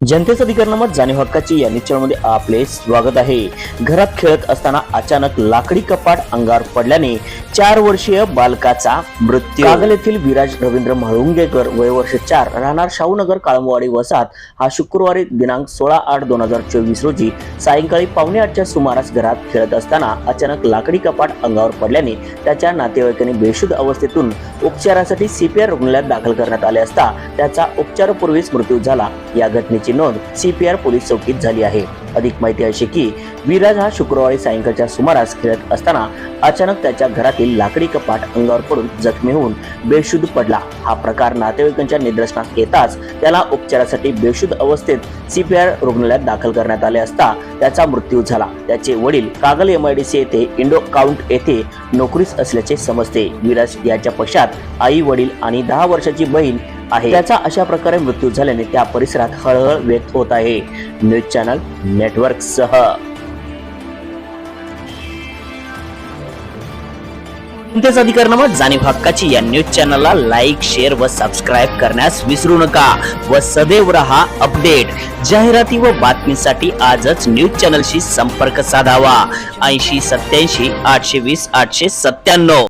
जनतेचं अधिकारनामात जाणीव हक्काची या निश्चयामध्ये आपले स्वागत आहे. घरात खेळत असताना अचानक लाकडी कपाट अंगावर पडल्याने चार वर्षीय बालकाचा मृत्यू. कागल येथील विराज रवींद्र म्हाळुंगेकर वय वर्ष चार राहणार शाहूनगर काळमवाडी वसाहत. हा शुक्रवारी दिनांक सोळा आठ दोन हजार चोवीस रोजी सायंकाळी पावणे आठच्या सुमारास घरात खेळत असताना अचानक लाकडी कपाट अंगावर पडल्याने त्याच्या नातेवाईकांनी बेशुद्ध अवस्थेतून उपचारासाठी सीपीआर रुग्णालयात दाखल करण्यात आले असता त्याचा उपचारापूर्वीच मृत्यू झाला. या घटनेची नोंद सीपीआर पोलीस चौकीत झाली आहे. अधिक माहिती अशी की विराज हा शुक्रवारी सायंकाळच्या सुमारास खेळत असताना अचानक त्याच्या घरातील लाकडी कपाट अंगावर पडून जखमी होऊन बेशुद्ध पडला. हा प्रकार नातेवाईकांच्या निदर्शनास येताच त्याला उपचारासाठी बेशुद्ध अवस्थेत सीपीआर रुग्णालयात दाखल करण्यात आले असता त्याचा मृत्यू झाला. त्याचे वडील कागल एमआयडीसी येथे इंडो काउंट येथे नोकरीस असल्याचे समजते. विराज याच्या पश्चात आई वडील आणि दहा वर्षाची बहीण आहे. त्याचा अशा प्रकारे मृत्यू झाल्याने त्या परिसरात हळहळ व्यक्त होत आहे. न्यूज चॅनल नेटवर्क सह अधिकार अधिकारनामा जाणीव हक्काची या न्यूज चॅनलला लाईक शेअर व सबस्क्राईब करण्यास विसरू नका व सदैव रहा अपडेट. जाहिराती व बातमीसाठी आजच न्यूज चॅनलशी संपर्क साधावा. ऐंशी सत्याऐंशी आठशे वीस आठशे सत्त्याण्णव.